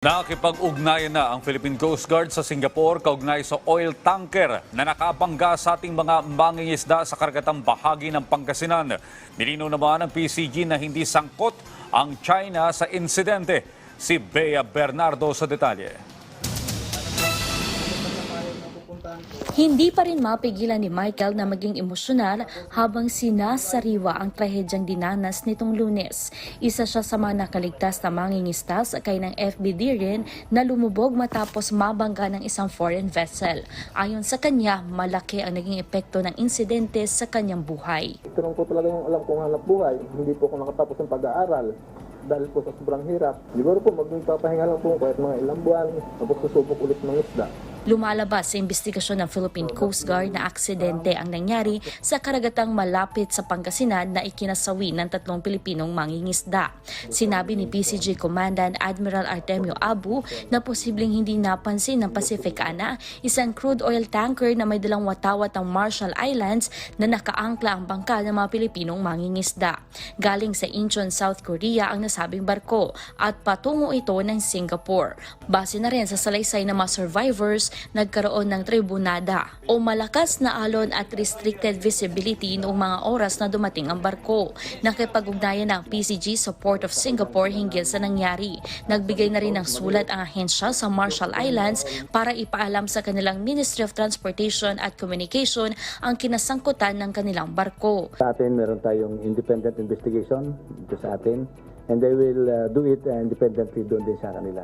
Nakipag-ugnayan na ang Philippine Coast Guard sa Singapore kaugnay sa oil tanker na nakabangga sa ating mga mangingisda sa karagatang bahagi ng Pangasinan. Nilino naman ng PCG na hindi sangkot ang China sa insidente. Si Bea Bernardo sa detalye. Hindi pa rin mapigilan ni Michael na maging emosyonal habang sinasariwa ang trahedyang dinanas nitong lunes. Isa siya sa mga nakaligtas na mangingista sakay ng FBD rin na lumubog matapos mabangga ng isang foreign vessel. Ayon sa kanya, malaki ang naging epekto ng insidente sa kanyang buhay. Ito po talaga yung alam kong hanap buhay. Hindi po ako nakatapos ng pag-aaral dahil po sa sobrang hirap. Siguro po magpapahinga lang po kahit mga ilang buwan tapos susubok ulit ng isda. Lumalabas sa investigasyon ng Philippine Coast Guard na aksidente ang nangyari sa karagatang malapit sa Pangasinan na ikinasawi ng tatlong Pilipinong mangingisda. Sinabi ni PCG Commandant Admiral Artemio Abu na posibleng hindi napansin ng Pacific Ana isang crude oil tanker na may dalang watawat ng Marshall Islands na nakaangkla ang bangka ng mga Pilipinong mangingisda. Galing sa Incheon, South Korea ang nasabing barko at patungo ito ng Singapore. Base na rin sa salaysay ng mga survivors, nagkaroon ng tribunada o malakas na alon at restricted visibility noong mga oras na dumating ang barko. Nakipag-ugnayan ng PCG sa Port of Singapore hinggil sa nangyari. Nagbigay na rin ng sulat ang ahensya sa Marshall Islands para ipaalam sa kanilang Ministry of Transportation at Communication ang kinasangkutan ng kanilang barko. Sa atin, meron tayong independent investigation dito sa atin and they will uh, do it uh, independently doon din sa kanila.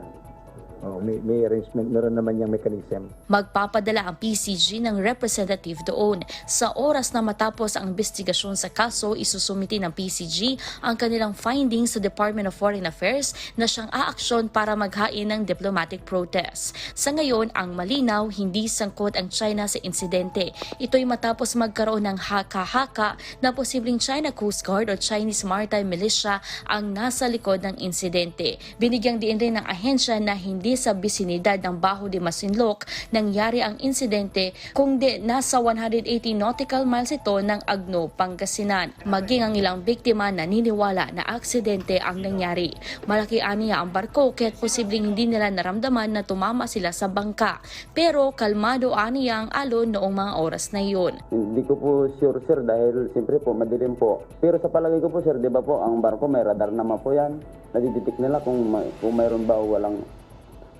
Oh, may, may arrangement, meron naman yung mechanism. Magpapadala ang PCG ng representative doon. Sa oras na matapos ang investigasyon sa kaso, isusumiti ng PCG ang kanilang findings sa Department of Foreign Affairs na siyang aaksyon para maghain ng diplomatic protest. Sa ngayon, ang malinaw, hindi sangkot ang China sa insidente. Ito'y matapos magkaroon ng haka-haka na posibleng China Coast Guard o Chinese Maritime Militia ang nasa likod ng insidente. Binigyang diin rin ng ahensya na hindi sa bisinidad ng Baho de Masinloc nangyari ang insidente kundi nasa 180 nautical miles ito ng Agno, Pangasinan. Maging ang ilang biktima naniniwala na aksidente ang nangyari. Malaki aniya ang barko kaya't posibleng hindi nila naramdaman na tumama sila sa bangka. Pero kalmado aniya ang alon noong mga oras na iyon. Hindi ko po sure sir dahil siyempre po madilim po. Pero sa palagay ko po sir, di ba po ang barko may radar naman po yan. Nadiditik nila kung, may, kung mayroon ba o walang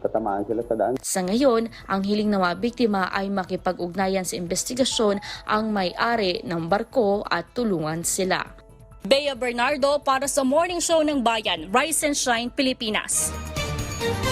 tatamaan sila sa daan. Sa ngayon, ang hiling ng mga biktima ay makipag-ugnayan sa investigasyon ang may-ari ng barko at tulungan sila. Bea Bernardo para sa Morning Show ng Bayan, Rise and Shine, Pilipinas.